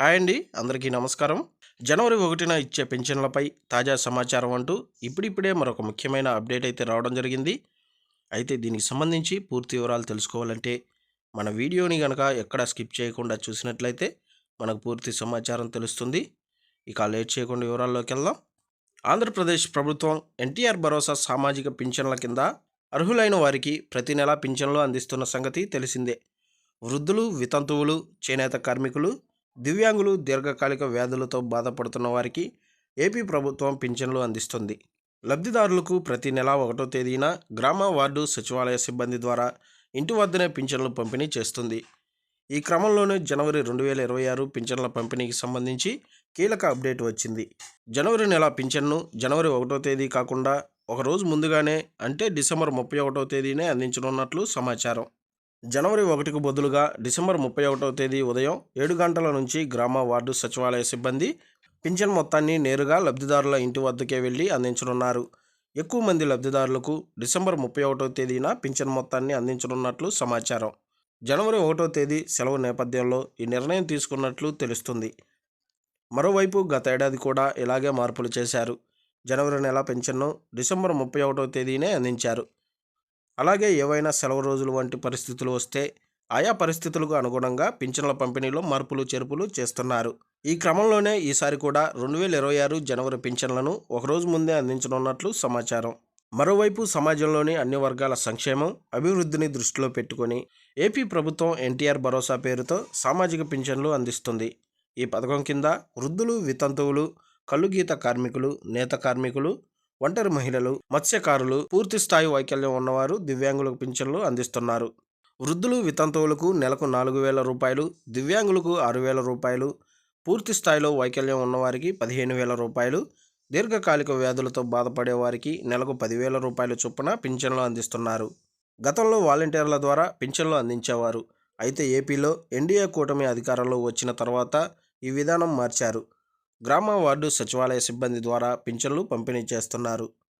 Hi అండి అందరికీ నమస్కారం. జనవరి ఒకటిన ఇచ్చే పెన్షన్లపై తాజా సమాచారం అంటూ ఇప్పుడిప్పుడే మరొక ముఖ్యమైన అప్డేట్ అయితే రావడం జరిగింది. అయితే దీనికి సంబంధించి పూర్తి వివరాలు తెలుసుకోవాలంటే మన వీడియోని కనుక ఎక్కడ స్కిప్ చేయకుండా చూసినట్లయితే మనకు పూర్తి సమాచారం తెలుస్తుంది. ఇక లేట్ చేయకుండా వివరాల్లోకి వెళ్దాం. ఆంధ్రప్రదేశ్ ప్రభుత్వం ఎన్టీఆర్ భరోసా సామాజిక పింఛన్ల కింద అర్హులైన వారికి ప్రతి నెలా పింఛన్లు అందిస్తున్న సంగతి తెలిసిందే. వృద్ధులు వితంతువులు చేనేత కార్మికులు దివ్యాంగులు దీర్ఘకాలిక వ్యాధులతో బాధపడుతున్న వారికి ఏపీ ప్రభుత్వం పింఛన్లు అందిస్తుంది. లబ్ధిదారులకు ప్రతి నెల ఒకటో తేదీన గ్రామ వార్డు సచివాలయ సిబ్బంది ద్వారా ఇంటి వద్దనే పింఛన్లు పంపిణీ చేస్తుంది. ఈ క్రమంలోనే జనవరి రెండు వేల ఇరవై ఆరు పింఛన్ల పంపిణీకి సంబంధించి కీలక అప్డేట్ వచ్చింది. జనవరి నెల పింఛన్ను జనవరి ఒకటో తేదీ కాకుండా ఒకరోజు ముందుగానే అంటే డిసెంబర్ ముప్పై ఒకటో తేదీనే అందించనున్నట్లు సమాచారం. జనవరి ఒకటికి బదులుగా డిసెంబర్ ముప్పై ఒకటో తేదీ ఉదయం ఏడు గంటల నుంచి గ్రామ వార్డు సచివాలయ సిబ్బంది పింఛన్ మొత్తాన్ని నేరుగా లబ్ధిదారుల ఇంటి వద్దకే వెళ్ళి అందించనున్నారు. ఎక్కువ మంది లబ్ధిదారులకు డిసెంబర్ ముప్పై ఒకటో తేదీన పింఛన్ మొత్తాన్ని అందించనున్నట్లు సమాచారం. జనవరి ఒకటో తేదీ సెలవు నేపథ్యంలో ఈ నిర్ణయం తీసుకున్నట్లు తెలుస్తుంది. మరోవైపు గత ఏడాది కూడా ఇలాగే మార్పులు చేశారు. జనవరి నెల పెన్షన్ను డిసెంబర్ ముప్పై ఒకటో తేదీనే అందించారు. అలాగే ఏవైనా సెలవు రోజులు వంటి పరిస్థితులు వస్తే ఆయా పరిస్థితులకు అనుగుణంగా పింఛన్ల పంపిణీలో మార్పులు చేర్పులు చేస్తున్నారు. ఈ క్రమంలోనే ఈసారి కూడా రెండు వేల ఇరవై ఆరు జనవరి పింఛన్లను ఒకరోజు ముందే అందించనున్నట్లు సమాచారం. మరోవైపు సమాజంలోని అన్ని వర్గాల సంక్షేమం అభివృద్ధిని దృష్టిలో పెట్టుకొని ఏపీ ప్రభుత్వం ఎన్టీఆర్ భరోసా పేరుతో సామాజిక పింఛన్లు అందిస్తుంది. ఈ పథకం కింద వృద్ధులు వితంతువులు కళ్ళుగీత కార్మికులు నేత కార్మికులు ఒంటరి మహిళలు మత్స్యకారులు పూర్తి స్థాయి వైకల్యం ఉన్నవారు దివ్యాంగులకు పింఛన్లు అందిస్తున్నారు. వృద్ధులు వితంతువులకు నెలకు నాలుగు వేల రూపాయలు దివ్యాంగులకు ఆరు వేల రూపాయలు పూర్తి స్థాయిలో వైకల్యం ఉన్నవారికి పదిహేను వేల రూపాయలు దీర్ఘకాలిక వ్యాధులతో బాధపడేవారికి నెలకు పదివేల రూపాయల చొప్పున పింఛన్లు అందిస్తున్నారు. గతంలో వాలంటీర్ల ద్వారా పింఛన్లు అందించేవారు. అయితే ఏపీలో ఎన్డీఏ కూటమి అధికారంలో వచ్చిన తర్వాత ఈ విధానం మార్చారు. గ్రామ వార్డు సచివాలయ సిబ్బంది ద్వారా పింఛన్లు పంపిణీ చేస్తున్నారు.